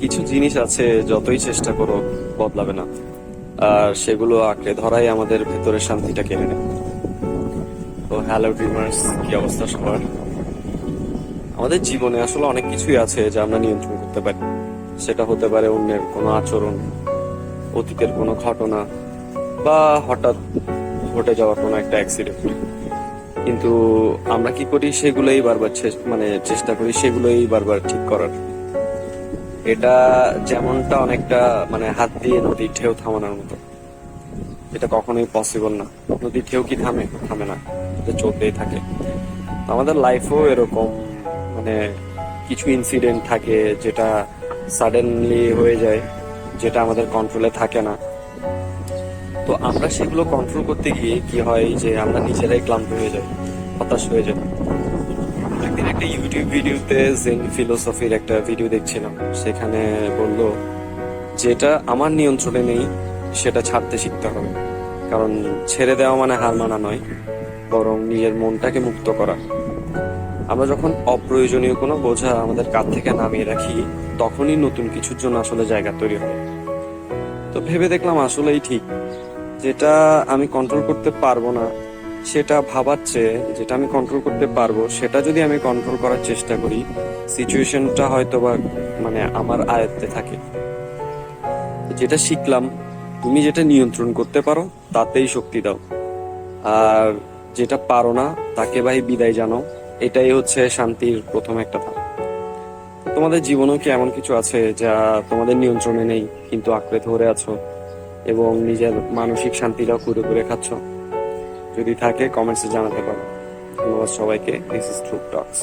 কিছু জিনিস আছে, যতই চেষ্টা করো বদলাবে না। আর সেগুলো আঁকড়ে ধরাই আমাদের ভেতরের শান্তিটা কেড়ে নেয়। তো হ্যালো ড্রিমার্স, কি অবস্থা সবার? আমাদের জীবনে আসলে অনেক কিছুই আছে যা আমরা নিয়ন্ত্রণ করতে পারি। সেটা হতে পারে অন্যের কোনো আচরণ, অতীতের কোনো ঘটনা, বা হঠাৎ ঘটে যাওয়া কোনো একটা অ্যাক্সিডেন্ট কিন্তু আমরা কি করি, সেগুলোই বারবার মানে চেষ্টা করি, সেগুলোই বারবার ঠিক করার। এটা যেমনটা অনেকটা মানে হাত দিয়ে নদীর ঢেউ থামানোর মতো। এটা কখনোই পসিবল না। নদীর ঢেউ কি থামে? থামে না। এটা চলতেই থাকে। আমাদের লাইফেও এরকম মানে কিছু ইনসিডেন্ট থাকে যেটা সাডেনলি হয়ে যায়, যেটা আমাদের কন্ট্রোলে থাকে না। তো আমরা সেগুলো কন্ট্রোল করতে গিয়ে কি হয় যে আমরা নিজেরাই ক্লান্ত হয়ে যাই, হতাশ হয়ে যাই। একদিন একটা ইউটিউব ভিডিওতে জেন ফিলোসফির একটা ভিডিও দেখছিলাম। সেখানে বলল, যেটা আমার নিয়ন্ত্রণে নেই, সেটা ছাড়তে শিখতে হবে। কারণ ছেড়ে দেওয়া মানে হার মানা নয়, বরং নিজের মনটাকে মুক্ত করা। আমরা যখন অপ্রয়োজনীয় কোনো বোঝা আমাদের কাঁধ থেকে নামিয়ে রাখি, তখনই নতুন কিছুর জন্য আসলে জায়গা তৈরি হয়। তো ভেবে দেখলাম আসলেই ঠিক। যেটা আমি কন্ট্রোল করতে পারব না সেটা ভাবাচ্ছে যেটা আমি কন্ট্রোল করতে পারব, সেটা যদি আমি কন্ট্রোল করার চেষ্টা করি সিচুয়েশনটা হয়তো বা মানে আমার আয়ত্তে থাকে। যেটা শিখলাম, তুমি যেটা নিয়ন্ত্রণ করতে পারো, তাতেই শক্তি দাও। আর যেটা পারো না, তাকে ভাই বিদায় জানো এটাই হচ্ছে শান্তির প্রথম একটা ধাপ। তোমাদের জীবনেও কি এমন কিছু আছে যা তোমাদের নিয়ন্ত্রণে নেই, কিন্তু আঁকড়ে ধরে আছো এবং নিজের মানসিক শান্তিটাও কুড়ে করে খাচ্ছ? যদি থাকে কমেন্টসে জানাতে পারো। ধন্যবাদ সবাইকে। This is troop Tux